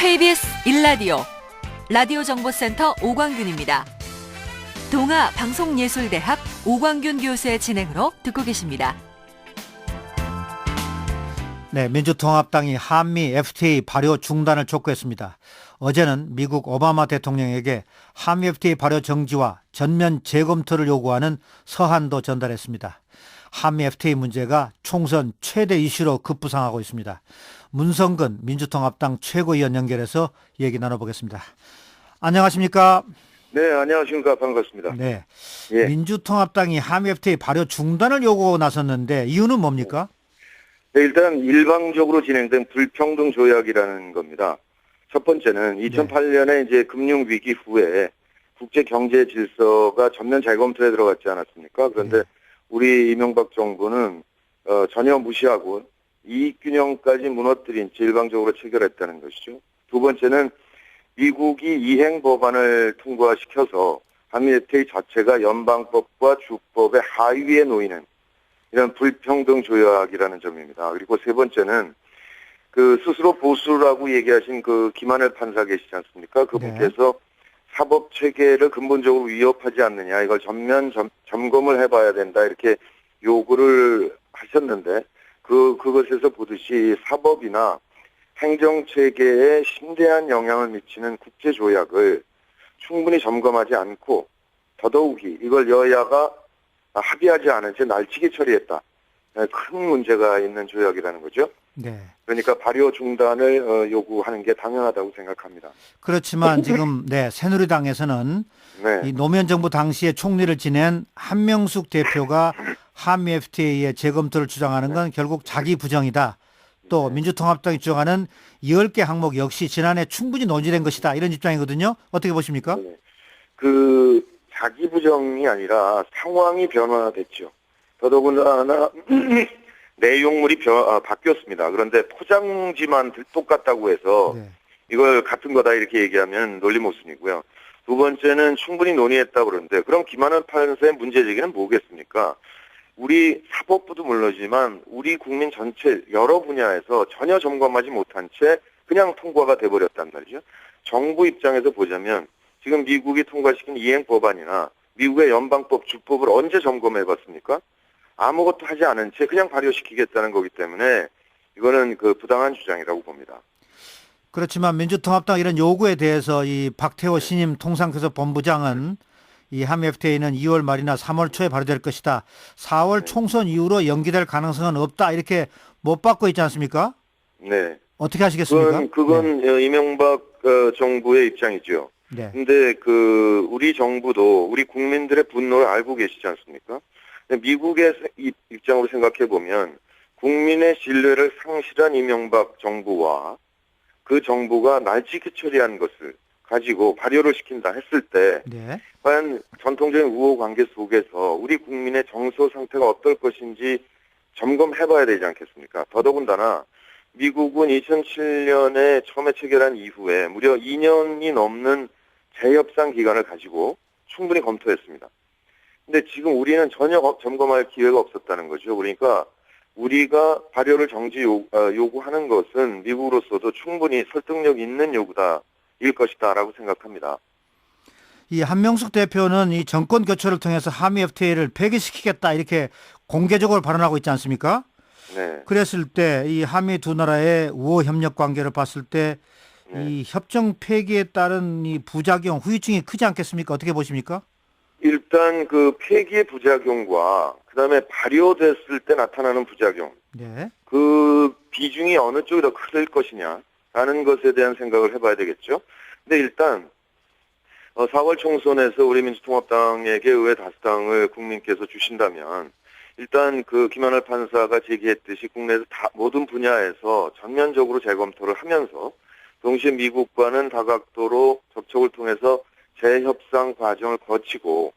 KBS 1라디오 라디오 정보센터 오광균입니다. 동아 방송예술대학 오광균 교수의 진행으로 듣고 계십니다. 네, 민주통합당이 한미 FTA 발효 중단을 촉구했습니다. 어제는 미국 오바마 대통령에게 한미 FTA 발효 정지와 전면 재검토를 요구하는 서한도 전달했습니다. 한미 FTA 문제가 총선 최대 이슈로 급부상하고 있습니다. 문성근 민주통합당 최고위원 연결해서 얘기 나눠보겠습니다. 안녕하십니까? 네, 안녕하십니까. 반갑습니다. 네. 예. 민주통합당이 한미 FTA 발효 중단을 요구하고 나섰는데 이유는 뭡니까? 네, 일단 일방적으로 진행된 불평등 조약이라는 겁니다. 첫 번째는 네. 2008년에 이제 금융 위기 후에 국제 경제 질서가 전면 재검토에 들어갔지 않았습니까? 그런데 네. 우리 이명박 정부는 어, 전혀 무시하고 이익 균형까지 무너뜨린 채 일방적으로 체결했다는 것이죠. 두 번째는 미국이 이행 법안을 통과시켜서 한미 FTA 자체가 연방법과 주법의 하위에 놓이는 이런 불평등 조약이라는 점입니다. 그리고 세 번째는 그 스스로 보수라고 얘기하신 그 김하늘 판사 계시지 않습니까? 그분께서 사법 체계를 근본적으로 위협하지 않느냐 이걸 전면 점, 점검을 해봐야 된다 이렇게 요구를 하셨는데 그 그것에서 보듯이 사법이나 행정 체계에 심대한 영향을 미치는 국제 조약을 충분히 점검하지 않고 더더욱이 이걸 여야가 합의하지 않은 채 날치기 처리했다. 네, 큰 문제가 있는 조약이라는 거죠. 네. 그러니까 발효 중단을 어, 요구하는 게 당연하다고 생각합니다. 그렇지만 지금 네 새누리당에서는 네. 이 노무현 정부 당시에 총리를 지낸 한명숙 대표가 한미 FTA의 재검토를 주장하는 건 결국 자기 부정이다. 또 네. 민주통합당이 주장하는 10개 항목 역시 지난해 충분히 논의된 것이다. 이런 입장이거든요. 어떻게 보십니까? 네. 그 자기 부정이 아니라 상황이 변화됐죠. 더더군다나 내용물이 변, 아, 바뀌었습니다. 그런데 포장지만 똑같다고 해서 네. 이걸 같은 거다 이렇게 얘기하면 논리 모순이고요. 두 번째는 충분히 논의했다 그러는데 그럼 김하늘 판사의 문제 제기는 뭐겠습니까? 우리 사법부도 물론이지만 우리 국민 전체 여러 분야에서 전혀 점검하지 못한 채 그냥 통과가 돼버렸단 말이죠. 정부 입장에서 보자면 지금 미국이 통과시킨 이행 법안이나 미국의 연방법 주법을 언제 점검해 봤습니까? 아무것도 하지 않은 채 그냥 발효시키겠다는 거기 때문에 이거는 그 부당한 주장이라고 봅니다. 그렇지만 민주통합당 이런 요구에 대해서 이 박태호 신임 통상교섭 본부장은 이 한미 FTA는 2월 말이나 3월 초에 발효될 것이다. 4월 총선 이후로 연기될 가능성은 없다. 이렇게 못 받고 있지 않습니까? 네. 어떻게 하시겠습니까? 그건, 그건 어, 이명박 어, 정부의 입장이죠. 네. 근데 그 우리 정부도 우리 국민들의 분노를 알고 계시지 않습니까? 미국의 입장으로 생각해 보면 국민의 신뢰를 상실한 이명박 정부와 그 정부가 날치기 처리한 것을 가지고 발효를 시킨다 했을 때 네. 과연 전통적인 우호 관계 속에서 우리 국민의 정서 상태가 어떨 것인지 점검해 봐야 되지 않겠습니까? 더더군다나 미국은 2007년에 처음에 체결한 이후에 무려 2년이 넘는 재협상 기간을 가지고 충분히 검토했습니다. 근데 지금 우리는 전혀 거- 점검할 기회가 없었다는 거죠. 그러니까 우리가 발효를 정지 요, 어, 요구하는 것은 미국으로서도 충분히 설득력 있는 요구다 일 것이다라고 생각합니다. 이 한명숙 대표는 이 정권 교체를 통해서 한미 FTA를 폐기시키겠다 이렇게 공개적으로 발언하고 있지 않습니까? 네. 그랬을 때 이 한미 두 나라의 우호 협력 관계를 봤을 때이 네. 협정 폐기에 따른 이 부작용, 후유증이 크지 않겠습니까? 어떻게 보십니까? 일단 그 폐기의 부작용과 그다음에 발효됐을 때 나타나는 부작용 네. 그 비중이 어느 쪽이 더 클 것이냐 라는 것에 대한 생각을 해봐야 되겠죠. 근데 일단 어, 4월 총선에서 우리 민주통합당에게 의회 다수당을 국민께서 주신다면 일단 그 김하늘 판사가 제기했듯이 국내에서 다 모든 분야에서 전면적으로 재검토를 하면서 동시에 미국과는 다각도로 접촉을 통해서 재협상 과정을 거치고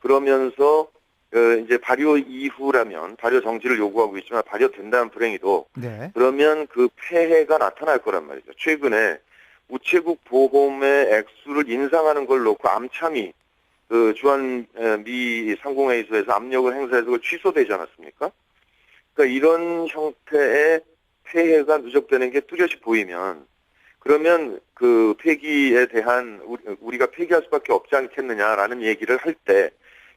그러면서 어, 이제 발효 이후라면 발효 정지를 요구하고 있지만 발효된다는 불행히도 네. 그러면 그 폐해가 나타날 거란 말이죠. 최근에 우체국 보험의 액수를 인상하는 걸 놓고 암참이 그 주한 에, 미 상공회의소에서 압력을 행사해서 그걸 취소되지 않았습니까? 그러니까 이런 형태의 폐해가 누적되는 게 뚜렷이 보이면 그러면 그 폐기에 대한 우리- 우리가 폐기할 수밖에 없지 않겠느냐라는 얘기를 할 때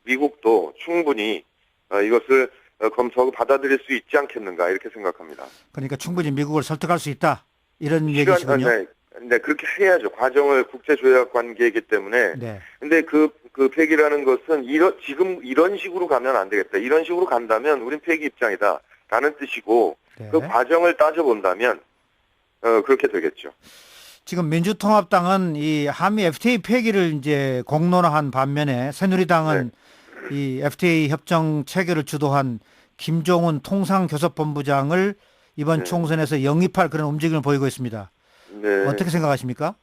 미국도 충분히 어, 이것을 어, 검토하고 받아들일 수 있지 않겠는가 이렇게 생각합니다. 그러니까 충분히 미국을 설득할 수 있다. 이런 얘기시군요. 네, 네, 그렇게 해야죠. 과정을 국제 조약 관계이기 때문에. 네. 근데 그, 그 폐기라는 것은 이런, 지금 이런 식으로 가면 안 되겠다. 이런 식으로 간다면 우린 폐기 입장이다. 라는 뜻이고, 네. 그 과정을 따져본다면, 어, 그렇게 되겠죠. 지금 민주통합당은 이 한미 FTA 폐기를 이제 공론화한 반면에 새누리당은 네. 이 FTA 협정 체결을 주도한 김종훈 통상교섭본부장을 이번 네. 총선에서 영입할 그런 움직임을 보이고 있습니다. 네. 어떻게 생각하십니까?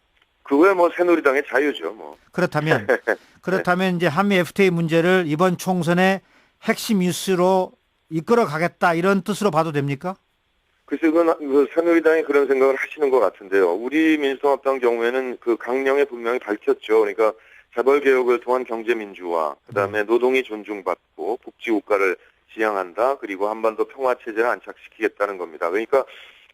그거야 뭐 새누리당의 자유죠, 뭐. 그렇다면 그렇다면 이제 한미 FTA 문제를 이번 총선의 핵심 이슈로 이끌어 가겠다 이런 뜻으로 봐도 됩니까? 글쎄, 그건 그 새누리당이 그런 생각을 하시는 것 같은데요. 우리 민주통합당 경우에는 그 강령에 분명히 밝혔죠. 그러니까 재벌 개혁을 통한 경제 민주화, 그다음에 노동이 존중받고 복지 국가를 지향한다. 그리고 한반도 평화 체제를 안착시키겠다는 겁니다. 그러니까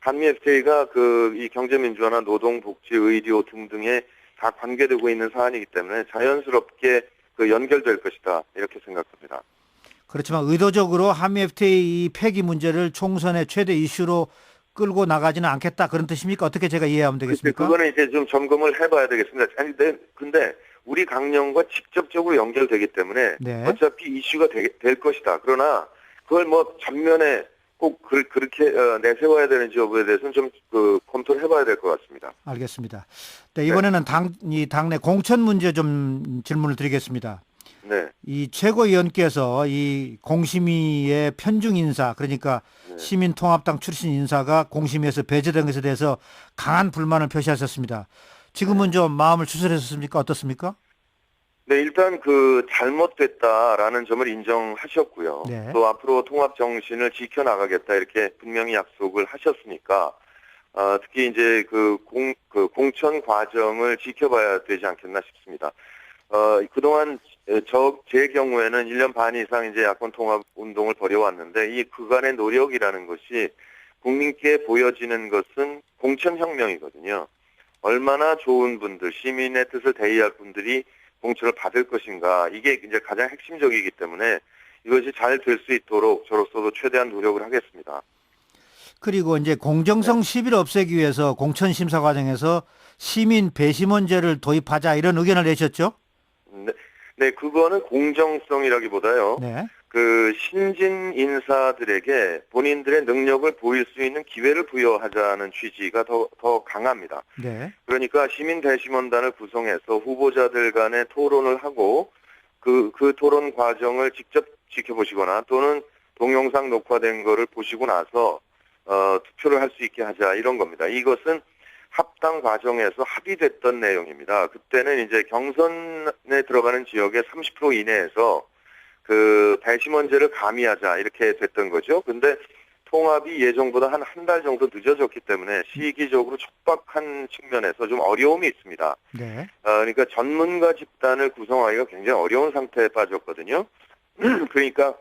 한미 FTA가 그 이 경제 민주화나 노동, 복지, 의료 등등에 다 관계되고 있는 사안이기 때문에 자연스럽게 그 연결될 것이다. 이렇게 생각합니다. 그렇지만 의도적으로 한미 FTA 이 폐기 문제를 총선의 최대 이슈로 끌고 나가지는 않겠다 그런 뜻입니까? 어떻게 제가 이해하면 되겠습니까? 그거는 이제 좀 점검을 해봐야 되겠습니다. 아니, 근데, 근데 우리 강령과 직접적으로 연결되기 때문에 네. 어차피 이슈가 되, 될 것이다. 그러나 그걸 뭐 전면에 꼭 그, 렇게 내세워야 되는지 여부에 대해서는 좀 그 검토를 해봐야 될 것 같습니다. 알겠습니다. 네, 이번에는 당, 이 당내 공천 문제 좀 질문을 드리겠습니다. 네, 이 최고위원께서 이 공심위의 편중 인사 그러니까 네. 시민통합당 출신 인사가 공심위에서 배제된 것에 대해서 강한 불만을 표시하셨습니다. 지금은 좀 마음을 추스렸습니까? 어떻습니까? 네, 일단 그 잘못됐다라는 점을 인정하셨고요. 네. 또 앞으로 통합 정신을 지켜나가겠다 이렇게 분명히 약속을 하셨으니까 어, 특히 이제 그 공, 그 공천 과정을 지켜봐야 되지 않겠나 싶습니다. 어, 그동안 저, 제 경우에는 1년 반 이상 이제 야권 통합 운동을 벌여왔는데 이 그간의 노력이라는 것이 국민께 보여지는 것은 공천혁명이거든요. 얼마나 좋은 분들, 시민의 뜻을 대의할 분들이 공천을 받을 것인가. 이게 이제 가장 핵심적이기 때문에 이것이 잘 될 수 있도록 저로서도 최대한 노력을 하겠습니다. 그리고 이제 공정성 시비를 없애기 위해서 공천 심사 과정에서 시민 배심원제를 도입하자 이런 의견을 내셨죠? 네, 네 그거는 공정성이라기보다요. 네. 그 신진 인사들에게 본인들의 능력을 보일 수 있는 기회를 부여하자는 취지가 더, 더 강합니다. 네. 그러니까 시민 대심원단을 구성해서 후보자들 간의 토론을 하고 그, 그 토론 과정을 직접 지켜보시거나 또는 동영상 녹화된 거를 보시고 나서 어, 투표를 할 수 있게 하자 이런 겁니다. 이것은 합당 과정에서 합의됐던 내용입니다. 그때는 이제 경선에 들어가는 지역의 30% 이내에서 그 배심원제를 가미하자 이렇게 됐던 거죠. 근데 통합이 예정보다 한 한 달 정도 늦어졌기 때문에 시기적으로 촉박한 측면에서 좀 어려움이 있습니다. 네. 어, 그러니까 전문가 집단을 구성하기가 굉장히 어려운 상태에 빠졌거든요. 그러니까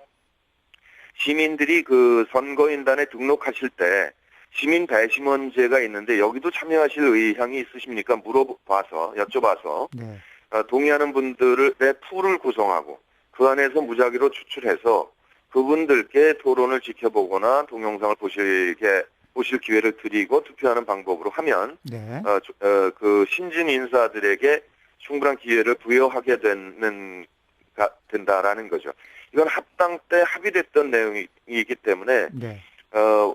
시민들이 그 선거인단에 등록하실 때 시민 배심원제가 있는데 여기도 참여하실 의향이 있으십니까? 물어봐서 여쭤봐서 네. 어, 동의하는 분들의 풀을 구성하고 그 안에서 무작위로 추출해서 그분들께 토론을 지켜보거나 동영상을 보시게 보실 기회를 드리고 투표하는 방법으로 하면 네. 어, 저- 어, 그 신진 인사들에게 충분한 기회를 부여하게 되는 가, 된다라는 거죠. 이건 합당 때 합의됐던 내용이기 때문에 네. 어,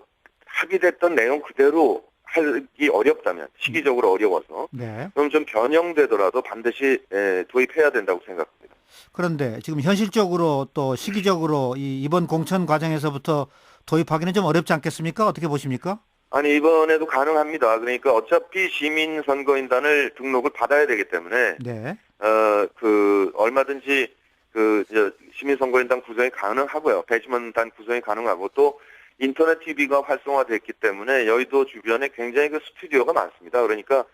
합의됐던 내용 그대로 하기 어렵다면 시기적으로 어려워서 네. 그럼 좀 변형되더라도 반드시 에, 도입해야 된다고 생각합니다. 그런데 지금 현실적으로 또 시기적으로 이 이번 공천 과정에서부터 도입하기는 좀 어렵지 않겠습니까? 어떻게 보십니까? 아니 이번에도 가능합니다. 그러니까 어차피 시민 선거인단을 등록을 받아야 되기 때문에 네. 어그 얼마든지 그 저, 시민 선거인단 구성이 가능하고요. 배심원단 구성이 가능하고 또 인터넷 TV가 활성화됐기 때문에 여의도 주변에 굉장히 그 스튜디오가 많습니다. 그러니까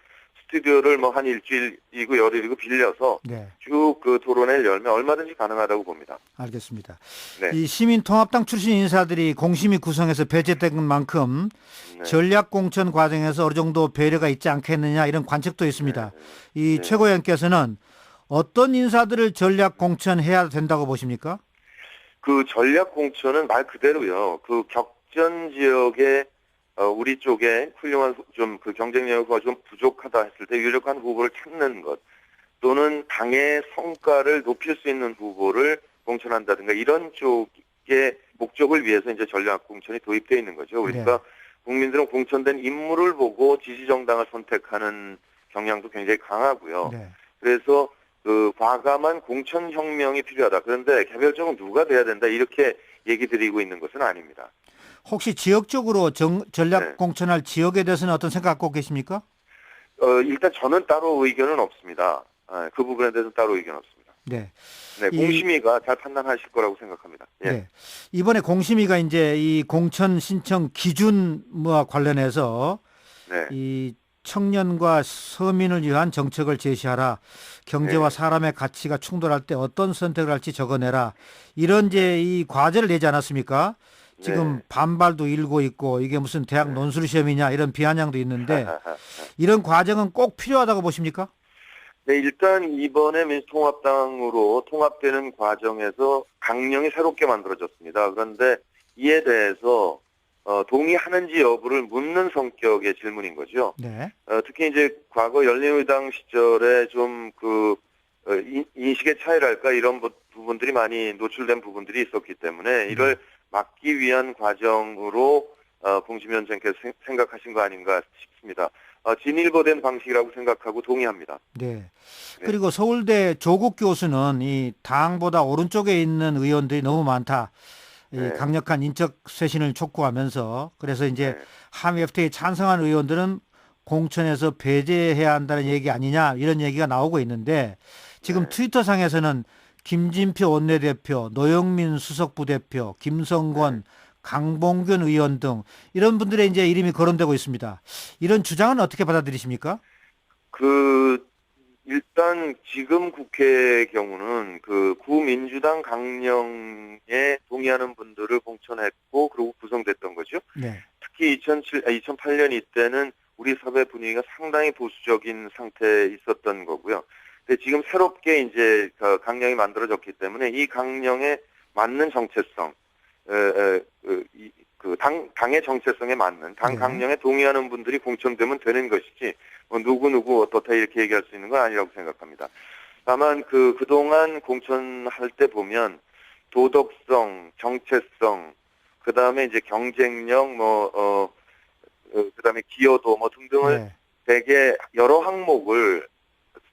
스튜디오를 뭐 한 일주일이고 열흘이고 빌려서 네, 쭉그 토론회를 열면 얼마든지 가능하다고 봅니다. 알겠습니다. 네. 이 시민통합당 출신 인사들이 공심위 구성해서 배제된 만큼 네. 전략 공천 과정에서 어느 정도 배려가 있지 않겠느냐 이런 관측도 있습니다. 이 네. 최고위원께서는 어떤 인사들을 전략 공천해야 된다고 보십니까? 그 전략 공천은 말 그대로요. 그 격전 지역에 어, 우리 쪽에 훌륭한 좀 그 경쟁력이 좀 부족하다 했을 때 유력한 후보를 찾는 것 또는 당의 성과를 높일 수 있는 후보를 공천한다든가 이런 쪽의 목적을 위해서 이제 전략 공천이 도입되어 있는 거죠. 그러니까 국민들은 공천된 인물을 보고 지지 정당을 선택하는 경향도 굉장히 강하고요. 네. 그래서 그 과감한 공천 혁명이 필요하다. 그런데 개별적으로 누가 돼야 된다 이렇게 얘기 드리고 있는 것은 아닙니다. 혹시 지역적으로 정- 전략 네. 공천할 지역에 대해서는 어떤 생각 갖고 계십니까? 어, 일단 저는 따로 의견은 없습니다. 아, 그 부분에 대해서 따로 의견 없습니다. 네. 네, 이- 공심위가 잘 판단하실 거라고 생각합니다. 예. 네. 이번에 공심위가 이제 이 공천 신청 기준과 관련해서 네. 이 청년과 서민을 위한 정책을 제시하라. 경제와 네. 사람의 가치가 충돌할 때 어떤 선택을 할지 적어내라. 이런 이제 이 과제를 내지 않았습니까? 지금 네. 반발도 일고 있고 이게 무슨 대학 논술 시험이냐 이런 비아냥도 있는데 이런 과정은 꼭 필요하다고 보십니까? 네, 일단 이번에 민주통합당으로 통합되는 과정에서 강령이 새롭게 만들어졌습니다. 그런데 이에 대해서 어, 동의하는지 여부를 묻는 성격의 질문인 거죠. 네. 어, 특히 이제 과거 열린우리당 시절에 좀그 인식의 차이랄까 이런 부- 부분들이 많이 노출된 부분들이 있었기 때문에 이를 막기 위한 과정으로 어, 공심위원장께서 생- 생각하신 거 아닌가 싶습니다. 어, 진일보된 방식이라고 생각하고 동의합니다. 네. 네. 그리고 서울대 조국 교수는 이 당보다 오른쪽에 있는 의원들이 너무 많다. 이 네. 강력한 인적 쇄신을 촉구하면서 그래서 이제 네. 함 FTA에 찬성한 의원들은 공천에서 배제해야 한다는 얘기 아니냐 이런 얘기가 나오고 있는데 지금 네. 트위터 상에서는 김진표 원내대표, 노영민 수석부대표, 김성권, 네. 강봉균 의원 등 이런 분들의 이제 이름이 거론되고 있습니다. 이런 주장은 어떻게 받아들이십니까? 그 일단 지금 국회의 경우는 그 구민주당 강령에 동의하는 분들을 공천했고 그리고 구성됐던 거죠. 네. 특히 2007, 아, 2008년 이때는 우리 사회 분위기가 상당히 보수적인 상태에 있었던 거고요. 근데 지금 새롭게 이제 그 강령이 만들어졌기 때문에 이 강령에 맞는 정체성, 에, 에, 그, 이- 그 당, 당의 정체성에 맞는 당 네. 강령에 동의하는 분들이 공천되면 되는 것이지 뭐 누구누구 어떻다 이렇게 얘기할 수 있는 건 아니라고 생각합니다. 다만 그 그동안 공천할 때 보면 도덕성, 정체성, 그 다음에 이제 경쟁력, 뭐, 어, 어, 그 다음에 기여도 뭐 등등을 네. 되게 여러 항목을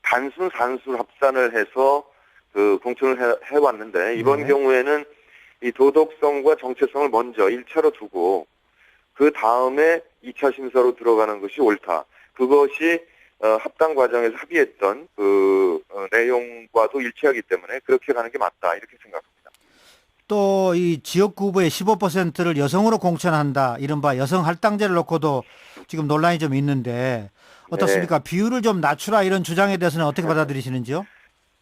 단순 산술 합산을 해서 그 공천을 해, 해왔는데 이번 네. 경우에는 이 도덕성과 정체성을 먼저 1차로 두고 그 다음에 2차 심사로 들어가는 것이 옳다. 그것이 어, 합당 과정에서 합의했던 그 어, 내용과도 일치하기 때문에 그렇게 가는 게 맞다 이렇게 생각합니다. 또 이 지역구 후보의 15%를 여성으로 공천한다. 이른바 여성 할당제를 놓고도 지금 논란이 좀 있는데 어떻습니까? 비율을 좀 낮추라 이런 주장에 대해서는 어떻게 받아들이시는지요?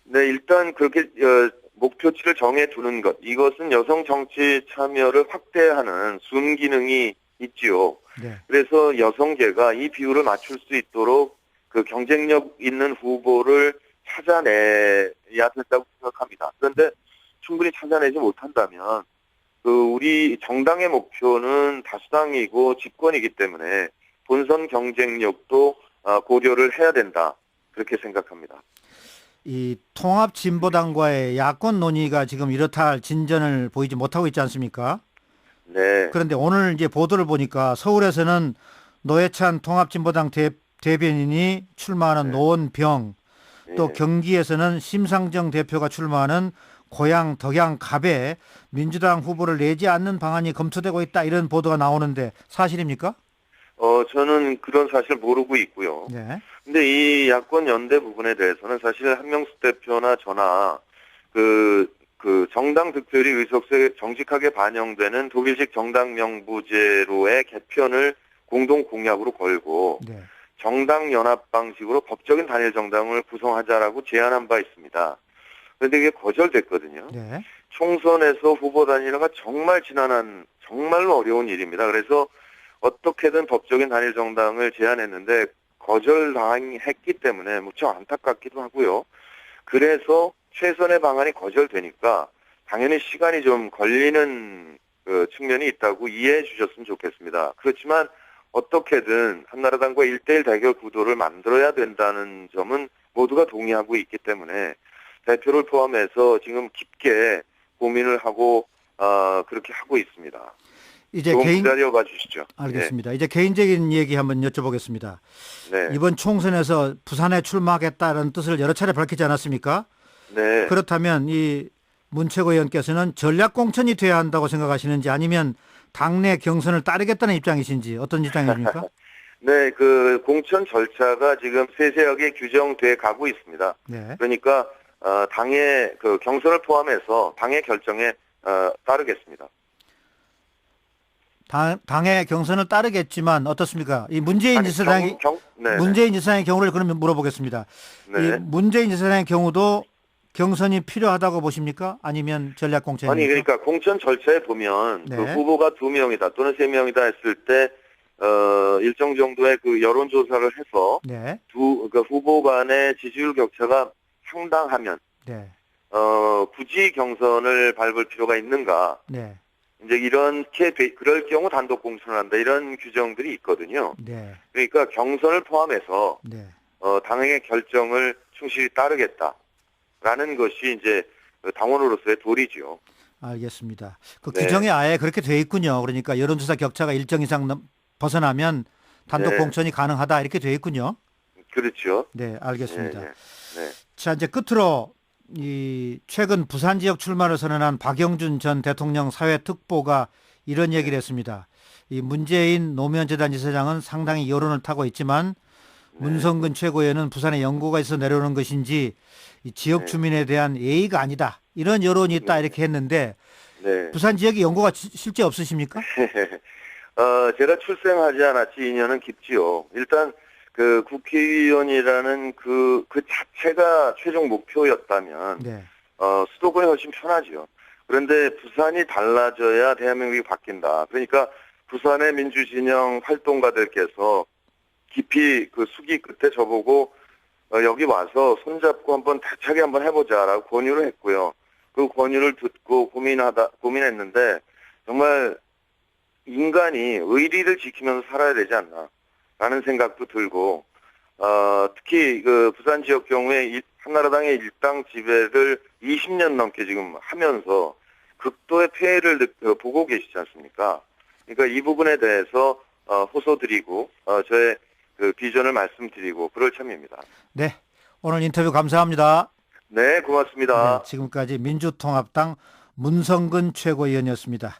네, 일단 그렇게 어, 목표치를 정해 두는 것 이것은 여성 정치 참여를 확대하는 순 기능이 있지요. 네. 그래서 여성계가 이 비율을 맞출 수 있도록 그 경쟁력 있는 후보를 찾아내야 된다고 생각합니다. 그런데 충분히 찾아내지 못한다면 그 우리 정당의 목표는 다수당이고 집권이기 때문에 본선 경쟁력도 어, 고려를 해야 된다. 그렇게 생각합니다. 이 통합 진보당과의 야권 논의가 지금 이렇다 할 진전을 보이지 못하고 있지 않습니까? 네. 그런데 오늘 이제 보도를 보니까 서울에서는 노회찬 통합진보당 대, 대변인이 출마하는 네. 노원병 또 네. 경기에서는 심상정 대표가 출마하는 고향 덕양 갑에 민주당 후보를 내지 않는 방안이 검토되고 있다 이런 보도가 나오는데 사실입니까? 어, 저는 그런 사실 모르고 있고요. 네. 근데 이 야권 연대 부분에 대해서는 사실 한명수 대표나 저나 그, 그 정당 득표율이 의석수에 정직하게 반영되는 독일식 정당 명부제로의 개편을 공동 공약으로 걸고 네. 정당 연합 방식으로 법적인 단일 정당을 구성하자라고 제안한 바 있습니다. 그런데 이게 거절됐거든요. 네. 총선에서 후보 단일화가 정말 지난한 정말로 어려운 일입니다. 그래서 어떻게든 법적인 단일 정당을 제안했는데 거절당했기 때문에 무척 안타깝기도 하고요. 그래서 최선의 방안이 거절되니까 당연히 시간이 좀 걸리는 그 측면이 있다고 이해해 주셨으면 좋겠습니다. 그렇지만 어떻게든 한나라당과 1대1 대결 구도를 만들어야 된다는 점은 모두가 동의하고 있기 때문에 대표를 포함해서 지금 깊게 고민을 하고 어, 그렇게 하고 있습니다. 이제 개인 기다려봐 주시죠. 알겠습니다. 이제 개인적인 얘기 한번 여쭤보겠습니다. 네. 이번 총선에서 부산에 출마하겠다는 뜻을 여러 차례 밝히지 않았습니까? 네. 그렇다면 이 문채고 의원께서는 전략 공천이 돼야 한다고 생각하시는지 아니면 당내 경선을 따르겠다는 입장이신지 어떤 입장이십니까? 네, 그 공천 절차가 지금 세세하게 규정돼 가고 있습니다. 네. 그러니까 어, 당의 그 경선을 포함해서 당의 결정에 어, 따르겠습니다. 당, 당의 경선을 따르겠지만 어떻습니까? 이 문재인 아니, 지사장이 경, 경, 네, 문재인 지사장의 경우를 그러면 물어보겠습니다. 네. 이 문재인 지사장의 경우도 경선이 필요하다고 보십니까? 아니면 전략 공천입니까? 아니 그러니까 공천 절차에 보면 네. 그 후보가 두 명이다 또는 세 명이다 했을 때 어, 일정 정도의 그 여론 조사를 해서 네, 두그 후보 간의 지지율 격차가 상당하면 네, 어, 굳이 경선을 밟을 필요가 있는가? 네, 이제 이렇게 돼- 그럴 경우 단독 공천을 한다 이런 규정들이 있거든요. 네, 그러니까 경선을 포함해서 네. 어, 당의 결정을 충실히 따르겠다 라는 것이 이제 그 당원으로서의 도리지요. 알겠습니다. 그 네. 규정에 아예 그렇게 돼 있군요. 그러니까 여론조사 격차가 일정 이상 넘- 벗어나면 단독 네. 공천이 가능하다 이렇게 돼 있군요. 그렇죠. 네, 알겠습니다. 네, 네. 네. 자, 이제 끝으로 이 최근 부산 지역 출마를 선언한 박영준 전 대통령 사회 특보가 이런 얘기를 했습니다. 이 문재인 노무현 재단 이사장은 상당히 여론을 타고 있지만 문성근 최고위원은 부산에 연고가 있어 내려오는 것인지 이 지역 네. 주민에 대한 예의가 아니다. 이런 여론이 있다 이렇게 했는데 네. 부산 지역에 연고가 시- 실제 없으십니까? 어, 제가 출생하지 않았지 인연은 깊지요. 일단 그 국회의원이라는 그, 그 자체가 최종 목표였다면, 네. 어, 수도권이 훨씬 편하지요. 그런데 부산이 달라져야 대한민국이 바뀐다. 그러니까 부산의 민주진영 활동가들께서 깊이 그 수기 끝에 저보고 어, 여기 와서 손잡고 한번 대차게 한번 해보자라고 권유를 했고요. 그 권유를 듣고 고민하다, 고민했는데 정말 인간이 의리를 지키면서 살아야 되지 않나. 라는 생각도 들고, 어, 특히 그 부산 지역 경우에 이- 한나라당의 일당 지배를 20년 넘게 지금 하면서 극도의 폐해를 느- 어, 보고 계시지 않습니까? 그러니까 이 부분에 대해서 어, 호소드리고, 어, 저의 그 비전을 말씀드리고 그럴 참입니다. 네. 오늘 인터뷰 감사합니다. 네, 고맙습니다. 네, 지금까지 민주통합당 문성근 최고위원이었습니다.